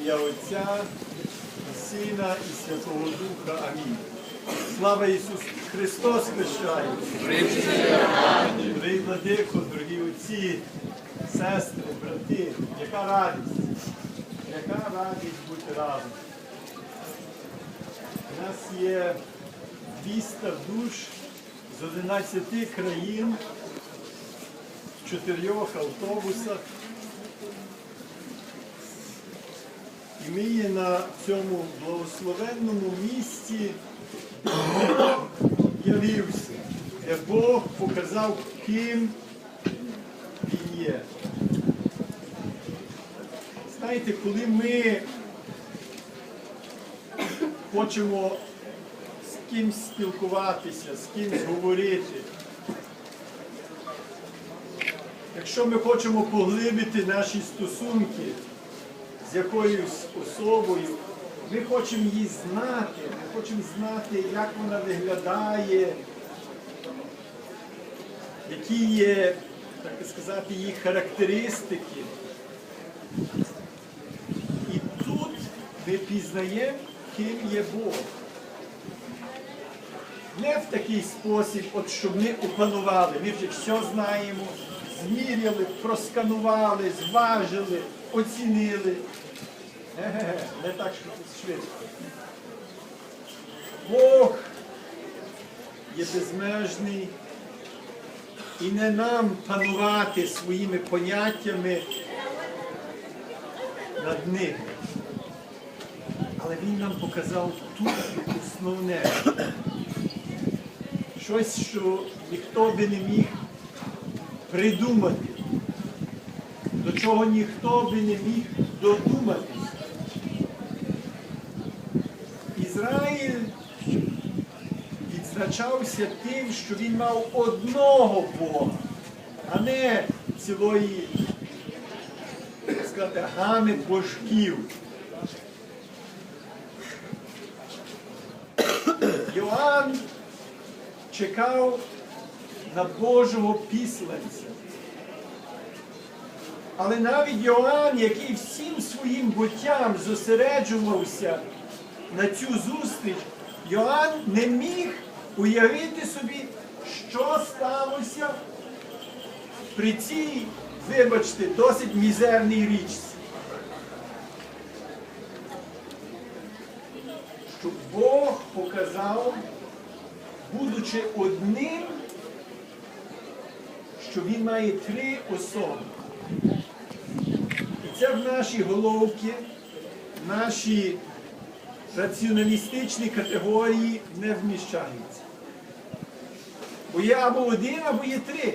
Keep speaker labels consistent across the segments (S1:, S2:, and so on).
S1: ім'я Отця, і Сина і Святого Духа. Амінь. Слава Ісусу Христос хрещає! Дорогі владико, дорогі отці, сестри, брати, яка радість! Яка радість бути разом! У нас є 200 душ з 11 країн, в чотирьох автобусах. І на цьому благословенному місці явився, де Бог показав, ким він є. Знаєте, коли ми хочемо з кимсь спілкуватися, з кимсь говорити, якщо ми хочемо поглибити наші стосунки з якоюсь особою, ми хочемо її знати, ми хочемо знати, як вона виглядає, які є, так сказати, її характеристики. І тут ми пізнаємо, ким є Бог. Не в такий спосіб, от щоб ми опанували, ми вже все знаємо, зміряли, просканували, зважили, оцінили. Не так швидко. Бог є безмежний і не нам панувати своїми поняттями над ним. Але Він нам показав тут основне. Щось, що ніхто би не міг придумати, чого ніхто би не міг додуматись. Ізраїль відзначався тим, що він мав одного Бога, а не цілої так сказати, гами божків. Йоанн чекав на Божого післанця. Але навіть Йоанн, який всім своїм буттям зосереджувався на цю зустріч, Йоанн не міг уявити собі, що сталося при цій, вибачте, досить мізерній річці. Що Бог показав, будучи одним, що він має три особи. Це в наші головки, наші раціоналістичні категорії не вміщається. Бо є або один, або є три.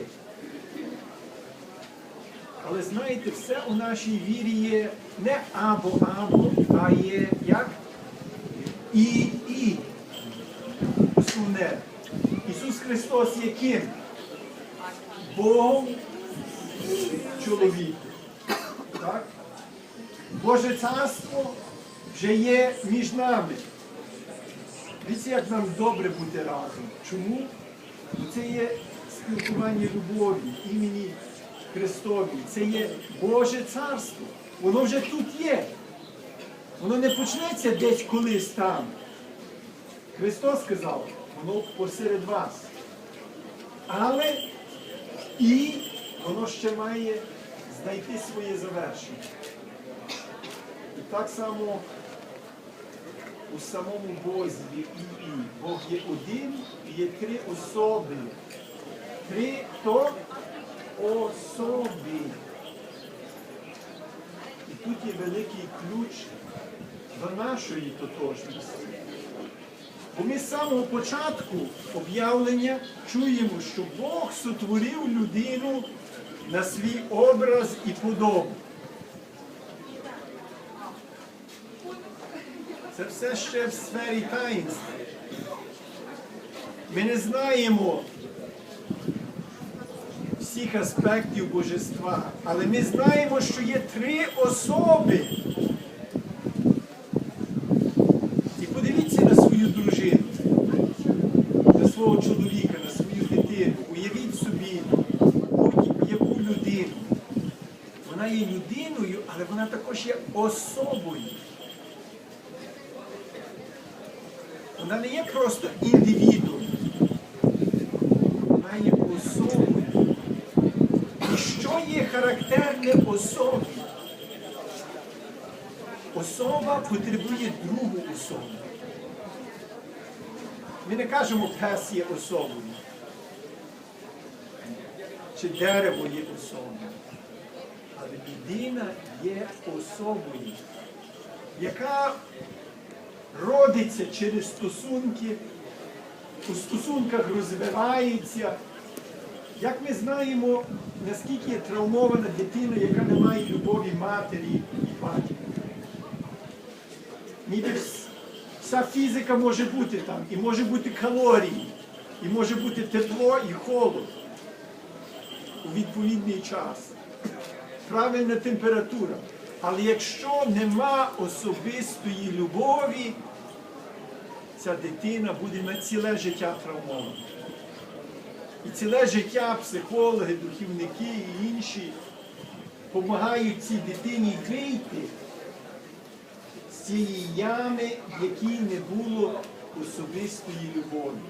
S1: Але знаєте, все у нашій вірі є не або-або, а є як? І і. Основне. Ісус Христос є ким? Богом чоловіком. Так? Боже царство вже є між нами. Дивіться, як нам добре бути разом. Чому? Бо це є спілкування любові, імені Христові. Це є Боже царство. Воно вже тут є. Воно не почнеться десь колись там. Христос сказав, воно посеред вас. Але і воно ще має знайти своє завершення. І так само у самому Бозі і і. Бог є один і є три особи. Три хто? Особи. І тут є великий ключ до нашої тотожності. Бо ми з самого початку об'явлення чуємо, що Бог сотворив людину на свій образ і подобу. Це все ще в сфері таїнства. Ми не знаємо всіх аспектів божества, але ми знаємо, що є три особи. І подивіться на свою дружину, на свого чоловіка, на свою дитину. Уявіть собі будь-яку людину. Вона є людиною, але вона також є особою. Вона не є просто індивідом. Вона є особою. І що є характерне особі? Особа потребує другу особу. Ми не кажемо, пес є особою. Чи дерево є особою. Але людина є особою, яка родиться через стосунки, у стосунках розвивається. Як ми знаємо, наскільки є травмована дитина, яка не має любові матері. Ніби вся фізика може бути там, і може бути калорії, і може бути тепло і холод у відповідний час. Правильна температура. Але якщо нема особистої любові, ця дитина буде на ціле життя травмована. І ціле життя психологи, духівники і інші допомагають цій дитині вийти цієї ями, в якій не було особистої любові.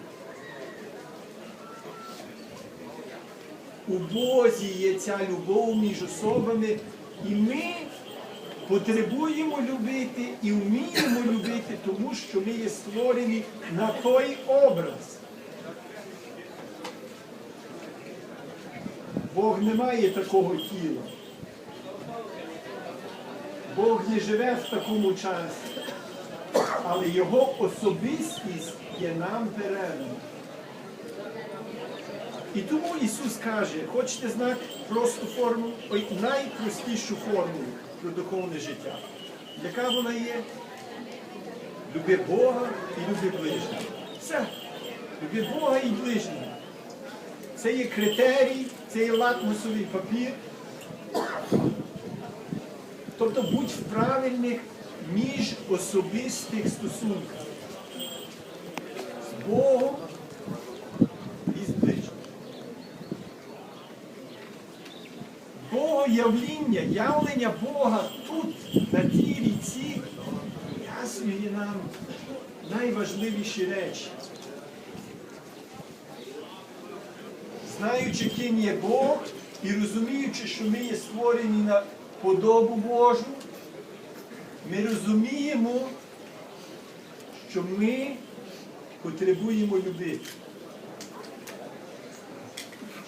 S1: У Бозі є ця любов між особами, і ми потребуємо любити і вміємо любити, тому що ми є створені на той образ. Бог не має такого тіла. Бог не живе в такому часі, але Його особистість є нам передана. І тому Ісус каже, хочете знати просту форму, ой, найпростішу формулу про духовне життя. Яка вона є? Люби Бога і люби ближнього. Все. Люби Бога і ближнього. Це є критерій, це є лакмусовий папір. Тобто будь в правильних міжособистих стосунках з Богом і з ближнім. Богоявління, явлення Бога тут, на тій ріці, пояснює нам найважливіші речі. Знаючи, ким є Бог і розуміючи, що ми є створені на подобу Божу, ми розуміємо, що ми потребуємо любити.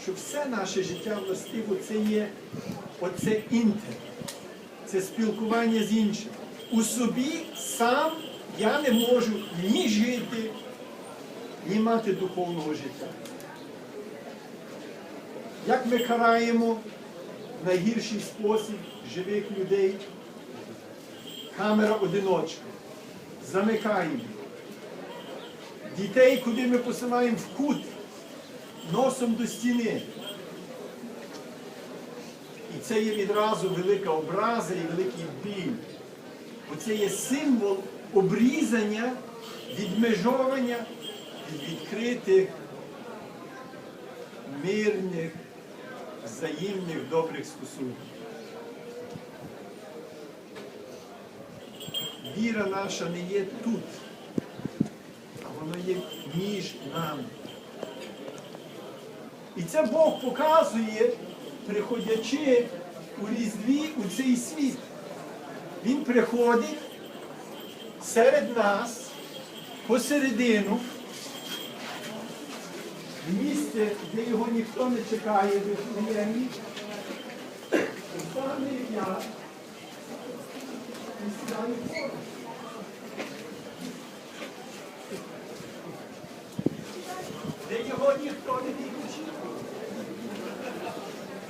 S1: Що все наше життя властиво це є оце інтер, це спілкування з іншим. У собі сам я не можу ні жити, ні мати духовного життя. Як ми караємо найгірший спосіб живих людей? Камера одиночка. Замикаємо. Дітей, куди ми посилаємо в кут, носом до стіни. І це є відразу велика образа і великий біль. Оце є символ обрізання, відмежовання від відкритих, мирних, взаємних добрих стосунків. Віра наша не є тут, а вона є між нами. І це Бог показує, приходячи у Різдві у цей світ. Він приходить серед нас, посередину, місце, де його ніхто не чекає, в Вифлеємі, саме я і сідаю поруч. Де його ніхто не відключив.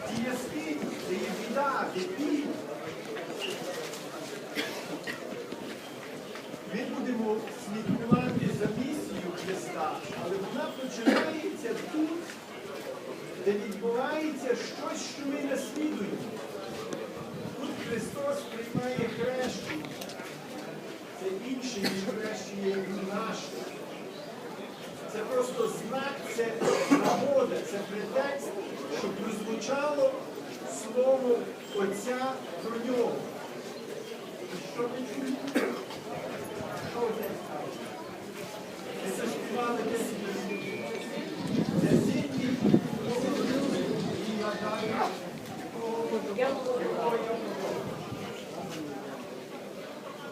S1: Ті є світ, де є біда, де біль. Ми будемо слідкувати за місією Христа, але вона починається тут, де відбувається щось, що ми наслідуємо. Тут Христос приймає хрещення. Це інше, ніж хрещення наше. Це просто знак, це нагода, це претекст, щоб прозвучало слово Отця про нього. Що ти чуєш? Що ти скажеш? Ми заспівали десь Десятні, і я даю.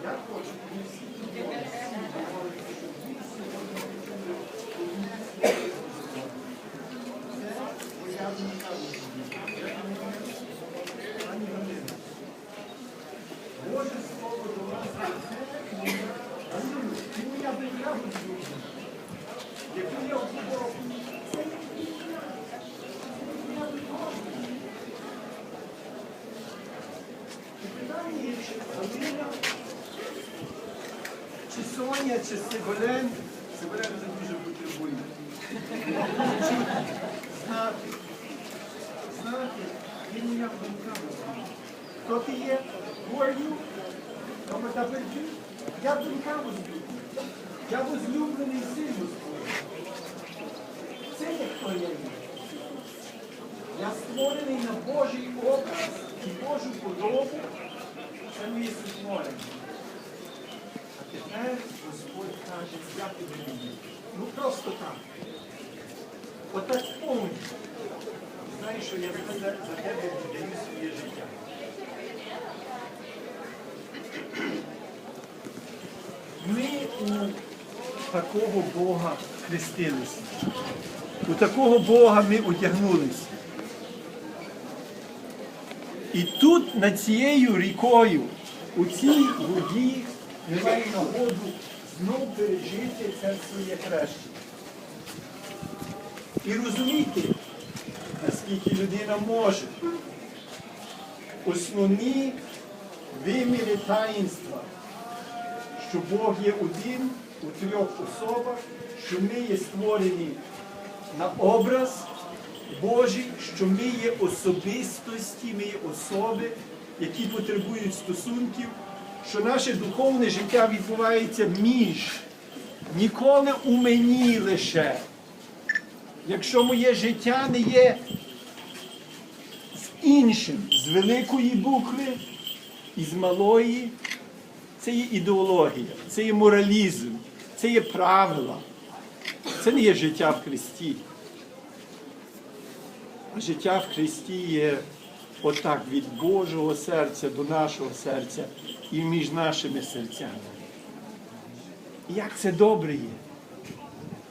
S1: Я хочу, ми всі Боже слово до нас. Алілуя. Ти моя держава зробила. Яку я вборов. Питання є, чи Галина, чи Соня, чи Сибирен. Сибирен вже дуже потребує. Знати. Знати, він моя думка. Хто ти є? You? Дома Я думка возлюблений. Я возлюблений син Господь. Це є хто я є. Я створений на Божий образ і Божу подобу. Це моє сотворення. Тепер Господь каже, я тебе люблю. Ну просто так. Отак повністю. Знаєш, що я за, за тебе віддаю своє життя. Ми у такого Бога хрестилися. У такого Бога ми одягнулися. І тут над цією рікою, у цій воді, ми маємо нагоду знов пережити це своє хрещення. І розуміти, наскільки людина може. Основні виміри таїнства, що Бог є один у трьох особах, що ми є створені на образ Божий, що ми є особистості, ми є особи, які потребують стосунків, що наше духовне життя відбувається між, ніколи у мені лише. Якщо моє життя не є з іншим, з великої букви і з малої, це є ідеологія, це є моралізм, це є правила. Це не є життя в Христі. А життя в Христі є отак від Божого серця до нашого серця і між нашими серцями. Як це добре є.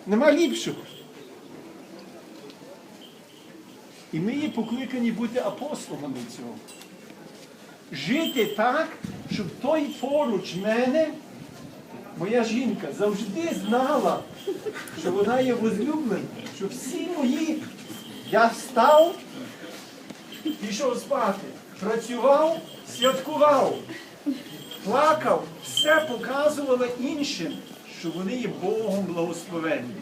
S1: Нема ліпшого. І ми є покликані бути апостолами цього. Жити так, щоб той поруч мене, моя жінка, завжди знала, що вона є возлюблена, що всі мої, я встав, пішов спати, працював, святкував, плакав, все показувала іншим, що вони є Богом благословенні.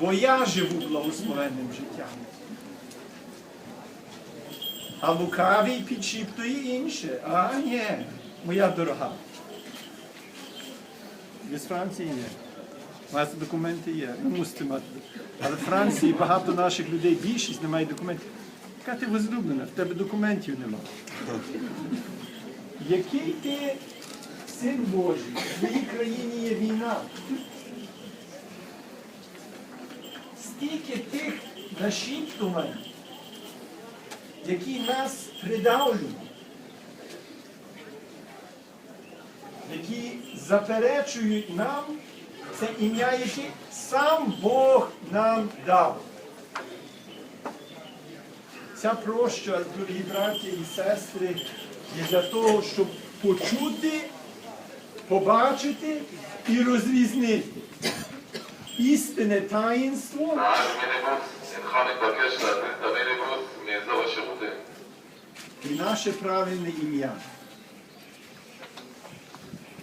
S1: Бо я живу благословенним життям. А лукавий підшіптує інше. А ні, моя дорога. З Франції є. У вас документи є. Ви мусите мати. Але в Франції багато наших людей, більшість не має документів. Яка ти возлюблена? В тебе документів нема. Який ти син Божий? В твоїй країні є війна. Стільки тих нашіптувань, які нас придавлюють, які заперечують нам це ім'я, яке сам Бог нам дав. Ця проща, дорогі браті і сестри, є для того, щоб почути, побачити і розрізнити істинне таїнство. І наше правильне ім'я.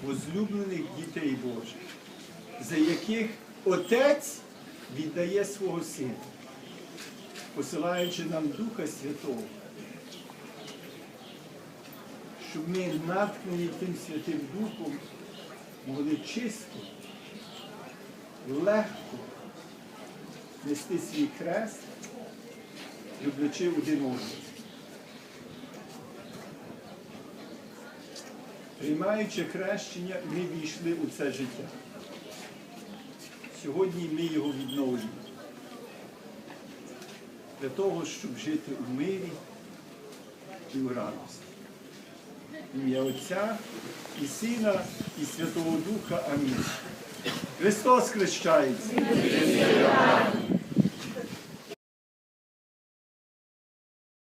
S1: Возлюблених дітей Божих, за яких Отець віддає свого Сина посилаючи нам Духа Святого, щоб ми наткнені тим Святим Духом могли чисто, легко нести свій крест, люблячи один одного. Приймаючи хрещення, ми війшли у це життя. Сьогодні ми його відновлюємо. Для того, щоб жити у мирі і у радості. В Ім'я Отця і Сина, і Святого Духа. Амінь. Христос хрещається.